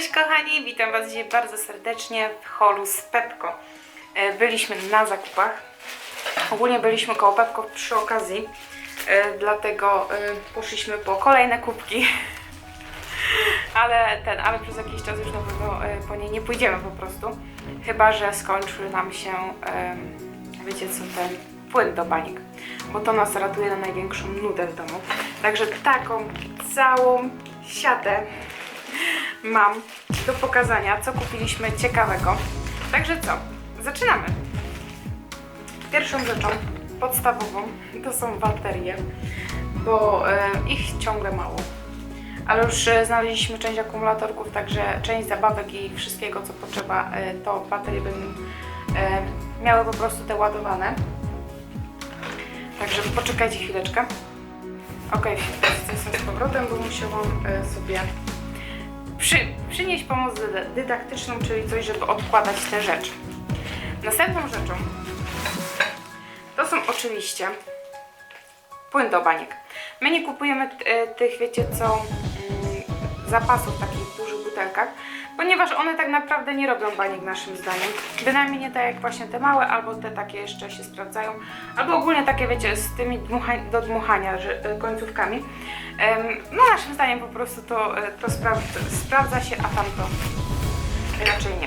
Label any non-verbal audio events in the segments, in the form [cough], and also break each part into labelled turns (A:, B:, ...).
A: Cześć kochani, witam Was dzisiaj bardzo serdecznie w holu z Pepko. E, Byliśmy na zakupach. Ogólnie byliśmy koło Pepko przy okazji, e, dlatego e, poszliśmy po kolejne kubki. [laughs] Ale ten, ale przez jakiś czas już na pewno po nie nie pójdziemy po prostu. Chyba, że skończy nam się, wiecie co, ten płyn do banik. Bo to nas ratuje na największą nudę w domu. Także taką całą siatę mam do pokazania, co kupiliśmy ciekawego. Także co? Zaczynamy. Pierwszą rzeczą podstawową to są baterie, bo e, ich ciągle mało. Ale już e, znaleźliśmy część akumulatorków, także część zabawek i wszystkiego, co potrzeba, e, to baterie e, miały po prostu te ładowane. Także poczekajcie chwileczkę. Ok, jestem z powrotem, bo musiałam sobie przy, przynieść pomoc dyda- dydaktyczną, czyli coś, żeby odkładać te rzeczy. Następną rzeczą to są oczywiście płyn do baniek. My nie kupujemy e, tych, wiecie co, mm, zapasów w takich dużych butelkach, ponieważ one tak naprawdę nie robią baniek naszym zdaniem. Bynajmniej nie tak jak właśnie te małe, albo te takie jeszcze się sprawdzają, albo ogólnie takie, wiecie, z tymi dmucha- do dmuchania że, e, końcówkami. No naszym zdaniem po prostu to, e, to spra- sprawdza się, a tamto raczej nie.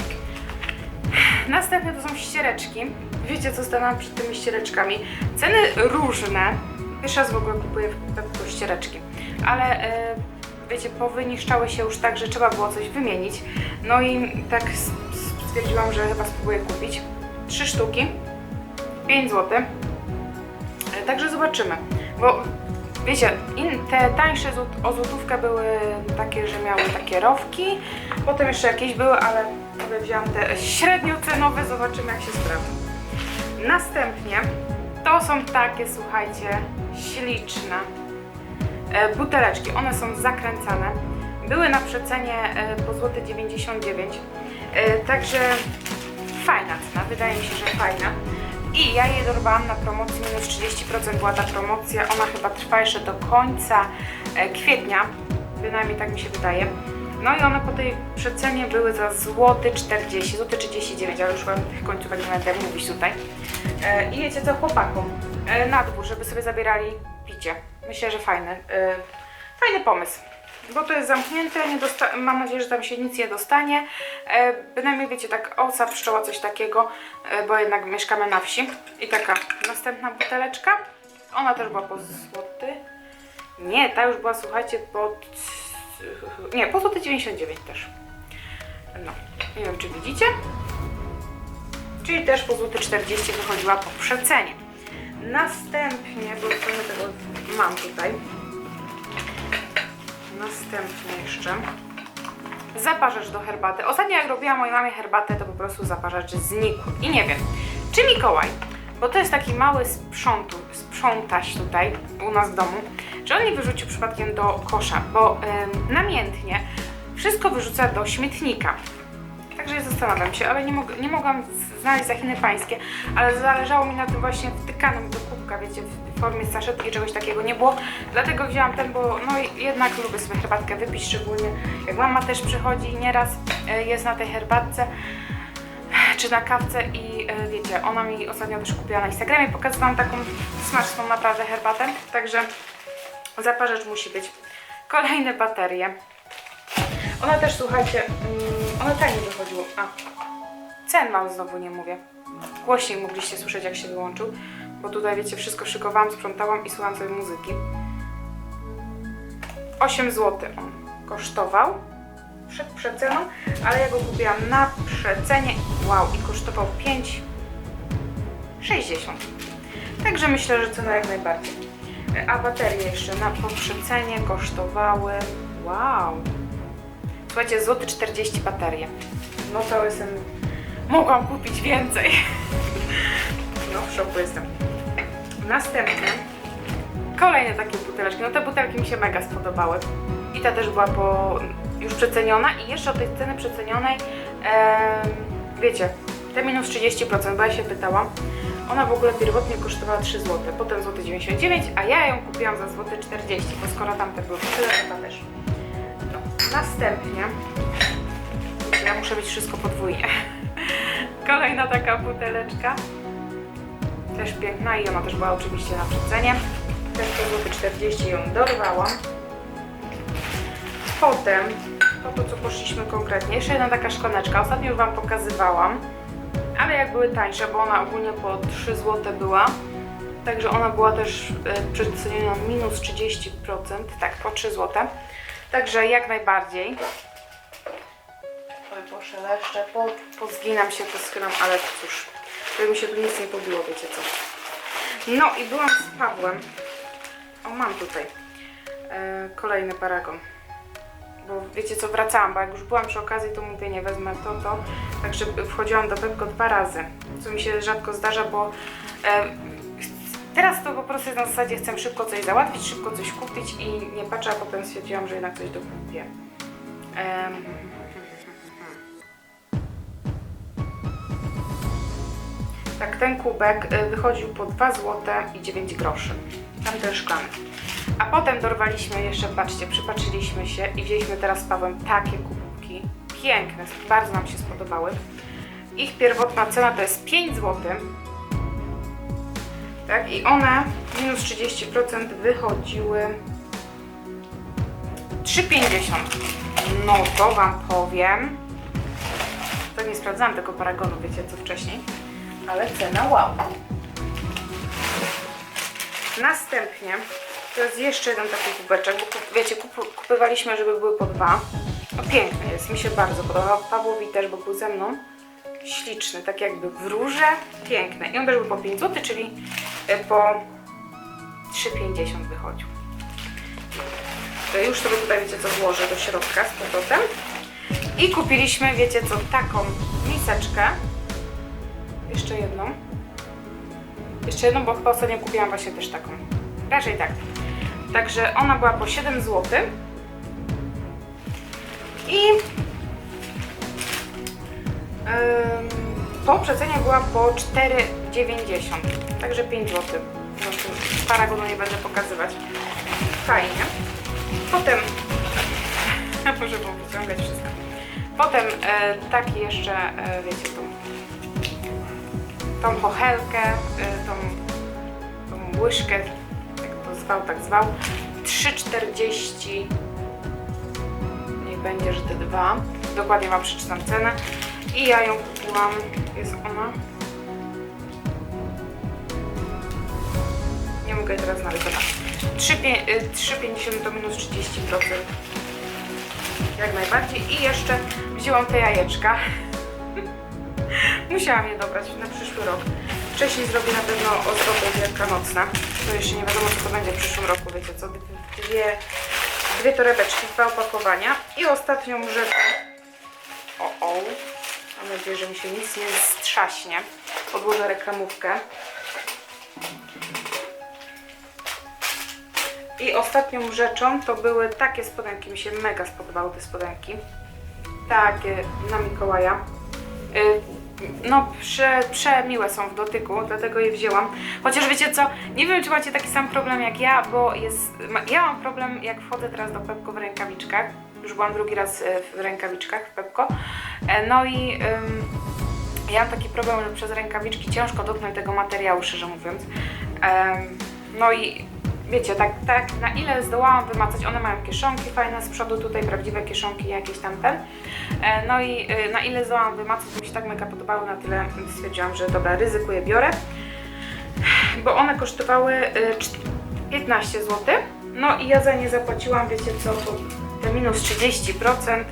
A: Następne to są ściereczki. Wiecie co stanęłam przed tymi ściereczkami? Ceny różne. Pierwszy raz w ogóle kupuję w ściereczki. Ale e, wiecie, powyniszczały się już tak, że trzeba było coś wymienić. No i tak stwierdziłam, że chyba spróbuję kupić. Trzy sztuki. 5 zł. E, Także zobaczymy. Bo wiecie, te tańsze o złotówkę były takie, że miały takie rowki. Potem jeszcze jakieś były, ale sobie wziąłam te średnio cenowe. Zobaczymy jak się sprawdzą. Następnie to są takie, słuchajcie, śliczne buteleczki. One są zakręcane. Były na przecenie e, po złote 99. E, także fajna cena, wydaje mi się, że fajna. I ja je dorwałam na promocji, minus 30% była ta promocja. Ona chyba trwa jeszcze do końca e, kwietnia, bynajmniej tak mi się wydaje. No i one po tej przecenie były za złoty 40, złoty 39, ale już wam tych końcówek nie będę mówić tutaj. E, I wiecie co, chłopakom, e, na dwór, żeby sobie zabierali picie. Myślę, że fajny, e, fajny pomysł. Bo to jest zamknięte, mam nadzieję, że tam się nic nie dostanie. E, bynajmniej wiecie, tak osa, pszczoła, coś takiego, e, bo jednak mieszkamy na wsi. I taka następna buteleczka. Ona też była po złoty. Nie, ta już była, słuchajcie, po... Nie, po złoty 99 też. No, nie wiem czy widzicie. Czyli też po złoty 40 wychodziła po przecenie. Następnie, bo trochę tego mam tutaj. Następnie jeszcze zaparzacz do herbaty. Ostatnio jak robiłam mojej mamie herbatę, to po prostu zaparzacz znikł. I nie wiem, czy Mikołaj, bo to jest taki mały sprzątu, sprzątaś tutaj u nas w domu, czy on nie wyrzucił przypadkiem do kosza, bo ym, namiętnie wszystko wyrzuca do śmietnika. Także zastanawiam się, ale nie, mog nie mogłam znaleźć za Chiny pańskie, ale zależało mi na tym właśnie wtykanym do kubka, wiecie, w formie saszetki czegoś takiego nie było. Dlatego wzięłam ten, bo no i jednak lubię sobie herbatkę wypić, szczególnie jak mama też przychodzi nieraz, e, jest na tej herbatce czy na kawce i e, wiecie, ona mi ostatnio też kupiła na Instagramie, pokazałam taką smaczną naprawdę herbatę, także zaparzacz musi być. Kolejne baterie. Ona też, słuchajcie, mm, ona taniej wychodziło. A, cen mam znowu nie mówię. Głośniej mogliście słyszeć, jak się wyłączył, bo tutaj, wiecie, wszystko szykowałam, sprzątałam i słuchałam sobie muzyki. 8 zł on kosztował przed przeceną, ale ja go kupiłam na przecenie. Wow, i kosztował 5,60. Także myślę, że cena jak najbardziej. A baterie jeszcze na po przecenie kosztowały. Wow. Słuchajcie, złoty 40 baterie. No to jestem. Mogłam kupić więcej. No, w szoku jestem. Następne. Kolejne takie buteleczki. No te butelki mi się mega spodobały. I ta też była po już przeceniona. I jeszcze o tej ceny przecenionej, wiecie, te minus 30%, bo ja się pytałam. Ona w ogóle pierwotnie kosztowała 3 zł, potem złoty 99, a ja ją kupiłam za złoty 40, bo skoro tamte były tyle, ta też. No. Następnie ja muszę mieć wszystko podwójnie. Kolejna taka buteleczka. Też piękna i ona też była oczywiście na przecenie. Też po złoty 40 ją dorwałam. Potem, to to co poszliśmy konkretnie, jeszcze jedna taka szklaneczka. Ostatnio już Wam pokazywałam, ale jak były tańsze, bo ona ogólnie po 3 zł była. Także ona była też e, przeceniona minus 30%, tak, po 3 zł. Także jak najbardziej. Poszeleszczę, po, pozginam się, poschylam, ale cóż, żeby mi się tu nic nie pobiło, wiecie co. No i byłam z Pawłem. O, mam tutaj e, kolejny paragon. Bo wiecie co, wracałam, bo jak już byłam przy okazji, to mówię, nie wezmę to, to. Także wchodziłam do Pepko dwa razy, co mi się rzadko zdarza, bo e, teraz to po prostu jest na zasadzie chcę szybko coś załatwić, szybko coś kupić i nie patrzę, a potem stwierdziłam, że jednak coś dokupię. Em, Tak, ten kubek y, wychodził po 2 zł i 9 groszy. Tamten szklany. A potem dorwaliśmy jeszcze, patrzcie, przypatrzyliśmy się i wzięliśmy teraz z Pawłem takie kubki. Piękne, bardzo nam się spodobały. Ich pierwotna cena to jest 5 zł. Tak, i one minus 30% wychodziły 3,50. No to Wam powiem. To nie sprawdzałam tego paragonu, wiecie co wcześniej ale cena wow. Następnie to jest jeszcze jeden taki kubeczek, bo kup, wiecie, kup, kupywaliśmy, żeby były po dwa. No piękny jest, mi się bardzo podobał. Pawłowi też, bo był ze mną. Śliczny, tak jakby w róże. Piękny. I on też był po 5 zł, czyli e, po 3,50 wychodził. To już sobie tutaj, wiecie co, włożę do środka z powrotem. I kupiliśmy, wiecie co, taką miseczkę jeszcze jedną. Jeszcze jedną, bo chyba ostatnio kupiłam właśnie też taką. Raczej tak. Także ona była po 7 zł. I po przecenie była po 4,90. Także 5 zł. Paragonu nie będę pokazywać. Fajnie. Potem [laughs] muszę było wyciągać wszystko. Potem e, taki jeszcze, e, wiecie, tą tą pochelkę, y, tą, tą łyżkę, jak to zwał, tak zwał, 3,40 niech będzie, że te dwa. Dokładnie Wam przeczytam cenę. I ja ją kupiłam, jest ona? Nie mogę teraz znaleźć, dobra. 3,50 to minus 30% jak najbardziej. I jeszcze wzięłam te jajeczka [laughs] Musiałam je dobrać na przyszły rok. Wcześniej zrobię na pewno ozdoby wielkanocne. To jeszcze nie wiadomo, co to będzie w przyszłym roku, wiecie co? Dwie, dwie torebeczki, dwa opakowania. I ostatnią rzecz... O, o. Mam nadzieję, że mi się nic nie strzaśnie. Podłożę reklamówkę. I ostatnią rzeczą to były takie spodenki. Mi się mega spodobały te spodenki. Takie na Mikołaja. No prze, przemiłe są w dotyku, dlatego je wzięłam. Chociaż wiecie co, nie wiem czy macie taki sam problem jak ja, bo jest, ja mam problem jak wchodzę teraz do Pepko w rękawiczkach. Już byłam drugi raz e, w rękawiczkach w Pepko. E, No i ym, ja mam taki problem, że przez rękawiczki ciężko dotknąć tego materiału, szczerze mówiąc. Ym, No i wiecie, tak, tak na ile zdołałam wymacać, one mają kieszonki fajne z przodu, tutaj prawdziwe kieszonki jakieś tamten. E, No i e, na ile zdołałam wymacać, mi się tak mega podobały, na tyle stwierdziłam, że dobra, ryzykuję, biorę. Bo one kosztowały e, czt- 15 zł. No i ja za nie zapłaciłam, wiecie co, to te minus 30%.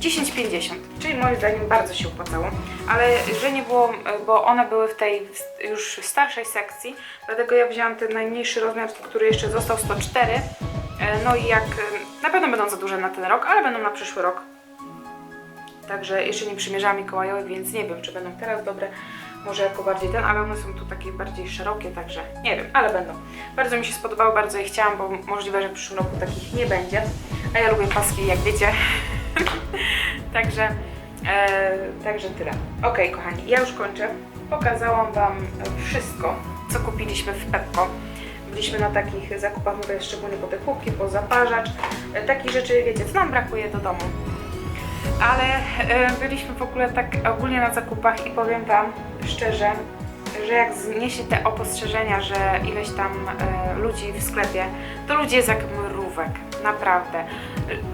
A: 10,50, czyli moim zdaniem bardzo się opłacało, ale że nie było, bo one były w tej już starszej sekcji, dlatego ja wzięłam ten najmniejszy rozmiar, który jeszcze został 104, E, no i jak, e, na pewno będą za duże na ten rok, ale będą na przyszły rok. Także jeszcze nie przymierzałam Mikołajowi, więc nie wiem, czy będą teraz dobre, może jako bardziej ten, ale one są tu takie bardziej szerokie, także nie wiem, ale będą. Bardzo mi się spodobały, bardzo je chciałam, bo możliwe, że w przyszłym roku takich nie będzie. A ja lubię paski, jak wiecie. [laughs] także, e, także tyle. Ok, kochani, ja już kończę. Pokazałam Wam wszystko, co kupiliśmy w Pepko w Byliśmy na takich zakupach, mówię szczególnie po te kubki, po zaparzacz, e, takich rzeczy, wiecie, co nam brakuje do domu. Ale e, byliśmy w ogóle tak ogólnie na zakupach i powiem Wam szczerze, że jak zniesie te opostrzeżenia, że ileś tam e, ludzi w sklepie, to ludzie jest jak mrówek, naprawdę.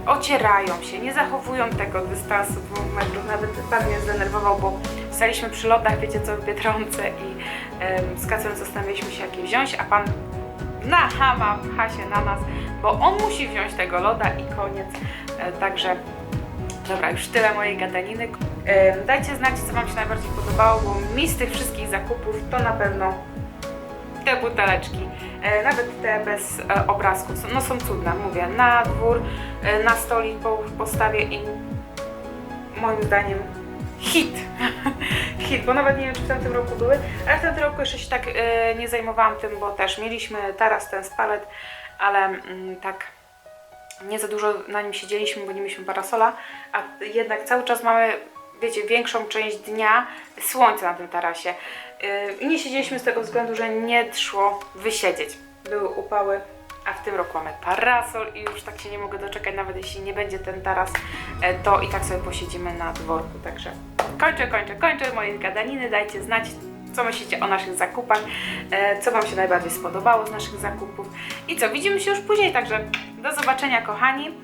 A: Ocierają się, nie zachowują tego dystansu dwóch metrów. Nawet pan mnie zdenerwował, bo staliśmy przy lodach, wiecie co, w Biedronce i em, z Kacem zastanawialiśmy się, jakie wziąć, a pan na hama pcha się na nas, bo on musi wziąć tego loda i koniec. E, także Dobra, już tyle mojej gadaniny. Em, Dajcie znać, co Wam się najbardziej podobało, bo mi z tych wszystkich zakupów to na pewno te buteleczki, e, nawet te bez e, obrazków, no są cudne, mówię, na dwór, e, na stolik po, postawię i moim zdaniem hit. [laughs] hit, bo nawet nie wiem, czy w tamtym roku były, ale w tamtym roku jeszcze się tak e, nie zajmowałam tym, bo też mieliśmy teraz ten spalet, ale mm, tak nie za dużo na nim siedzieliśmy, bo nie mieliśmy parasola, a jednak cały czas mamy, wiecie, większą część dnia słońce na tym tarasie. Yy, I nie siedzieliśmy z tego względu, że nie szło wysiedzieć. Były upały, a w tym roku mamy parasol i już tak się nie mogę doczekać, nawet jeśli nie będzie ten taras, e, to i tak sobie posiedzimy na dworku, także kończę, kończę, kończę moje gadaniny, dajcie znać, co myślicie o naszych zakupach, e, co Wam się najbardziej spodobało z naszych zakupów i co, widzimy się już później, także do zobaczenia kochani.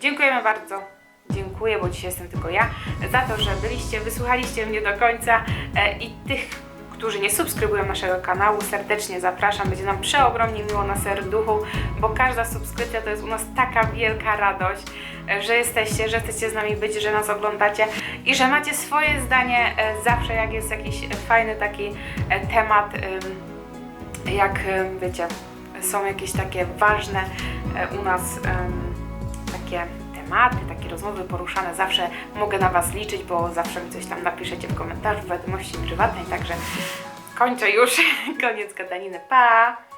A: Dziękujemy bardzo. Dziękuję, bo dzisiaj jestem tylko ja, za to, że byliście, wysłuchaliście mnie do końca e, i tych, którzy nie subskrybują naszego kanału, serdecznie zapraszam. Będzie nam przeogromnie miło na serduchu, bo każda subskrypcja to jest u nas taka wielka radość, e, że jesteście, że chcecie z nami być, że nas oglądacie i że macie swoje zdanie e, zawsze, jak jest jakiś fajny taki e, temat, jak wiecie, są jakieś takie ważne u nas takie tematy, takie rozmowy poruszane, zawsze mogę na Was liczyć, bo zawsze mi coś tam napiszecie w komentarzu, w wiadomości prywatnej, także kończę już, [laughs] koniec gadaniny, pa!